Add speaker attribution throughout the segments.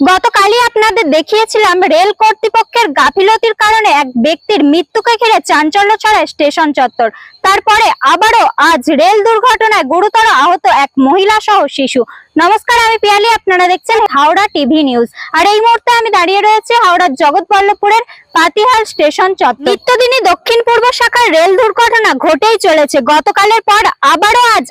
Speaker 1: গতকালই আপনাদের দেখিয়েছিলাম, রেল কর্তৃপক্ষের গাফিলতির কারণে এক ব্যক্তির মৃত্যুকে ঘিরে চাঞ্চল্য ছড়ায় স্টেশন চত্বর। তারপরে আবারও আজ রেল দুর্ঘটনায় গুরুতর আহত এক মহিলা সহ শিশু। নমস্কার, আমি পিয়ালি, আপনারা দেখছেন হাওড়া টিভি নিউজ। আর এই মুহূর্তে আমি দাঁড়িয়ে রয়েছে হাওড়ার জগৎবল্লভপুরের পাতিহাল স্টেশন চত্বর। নিত্যদিনই দক্ষিণ পূর্ব শাখার রেল দুর্ঘটনা ঘটেই চলেছে। গতকালের পর আবারও আজ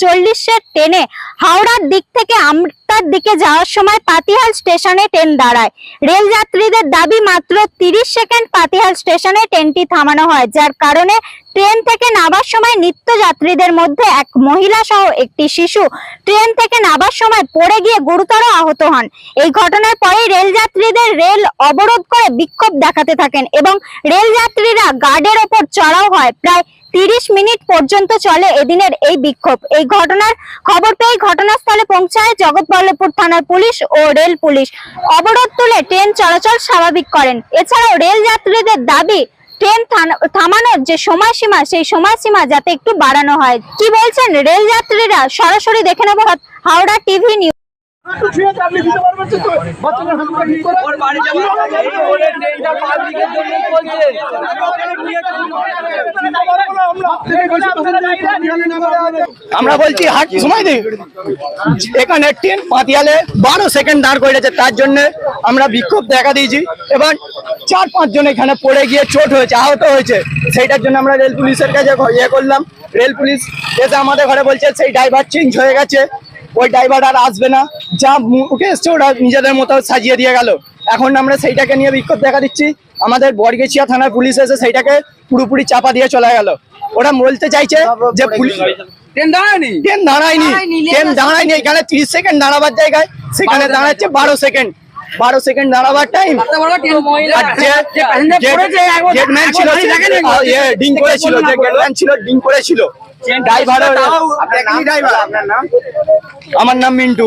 Speaker 1: চল্লিশের ট্রেনে হাওড়ার দিক থেকে আমতার দিকে যাওয়ার সময় পাতিহাল স্টেশনে ট্রেন দাঁড়ায়। রেল যাত্রীদের দাবি, মাত্র তিরিশ সেকেন্ড পাতিহাল স্টেশনে ট্রেনটি থামানো হয়, যার কারণে ট্রেন থেকে নামার সময় নিত্য যাত্রীদের মধ্যে এক মহিলা সহ একটি শিশু ট্রেন থেকে নামার সময় পড়ে গিয়ে গুরুতর আহত হন। এই ঘটনার পরেই রেল যাত্রীদের রেল অবরোধ করে বিক্ষোভ দেখাতে থাকেন এবং রেল যাত্রীরা গার্ডের ওপর চড়াও হয়। প্রায় তিরিশ মিনিট পর্যন্ত চলে এদিনের এই বিক্ষোভ। এই ঘটনার খবর পেয়ে ঘটনাস্থলে পৌঁছায় জগৎবল্লভপুর থানার পুলিশ ও রেল পুলিশ। অবরোধ তুলে ট্রেন চলাচল স্বাভাবিক করেন। এছাড়াও রেল যাত্রীদের দাবি, ট্রেন থামানোর যে সময়সীমা, সেই সময়সীমা যাতে একটু বাড়ানো হয়। কি বলছেন রেল যাত্রীরা? সরাসরি দেখে নেব হাওড়া টিভি নিউজ।
Speaker 2: আমরা বলছি, হাট, সময় দিই এখানে ট্রেন পাতিয়ালে বারো সেকেন্ড দাঁড় করেছে, তার জন্য আমরা বিক্ষোভ দেখা দিয়েছি। এবং চার পাঁচ জন এখানে পড়ে গিয়ে চোট হয়েছে, আহত হয়েছে। সেইটার জন্য আমরা রেল পুলিশের কাছে ইয়ে করলাম। রেল পুলিশ এসে আমাদের ঘরে বলছে, সেই ড্রাইভার চেঞ্জ হয়ে গেছে। ওই ড্রাইভার আর আসবে না। যা মুখে এসছে ওরা নিজেদের মতো সাজিয়ে দিয়ে গেল। এখন আমরা সেইটাকে নিয়ে বিক্ষোভ দেখা দিচ্ছি। আমাদের বরগেছিয়া থানার পুলিশ এসে সেইটাকে পুরোপুরি চাপা দিয়ে চলে গেল। ওরা বলতে চাইছে যে পুলিশ
Speaker 3: ট্রেন দাঁড়ায়নি?
Speaker 2: ট্রেন দাঁড়ায়নি। ট্রেন দাঁড়ায়নি এখানে তিরিশ সেকেন্ড দাঁড়াবার জায়গায়। সেখানে দাঁড়াচ্ছে বারো সেকেন্ড। বারো সেকেন্ড দাঁড়াবার টাইম আর গেটম্যান ছিল ডিং করেছিল যে গেটম্যান ছিল ডিং করেছিল। ড্রাইভার আমার নাম মিন্টু।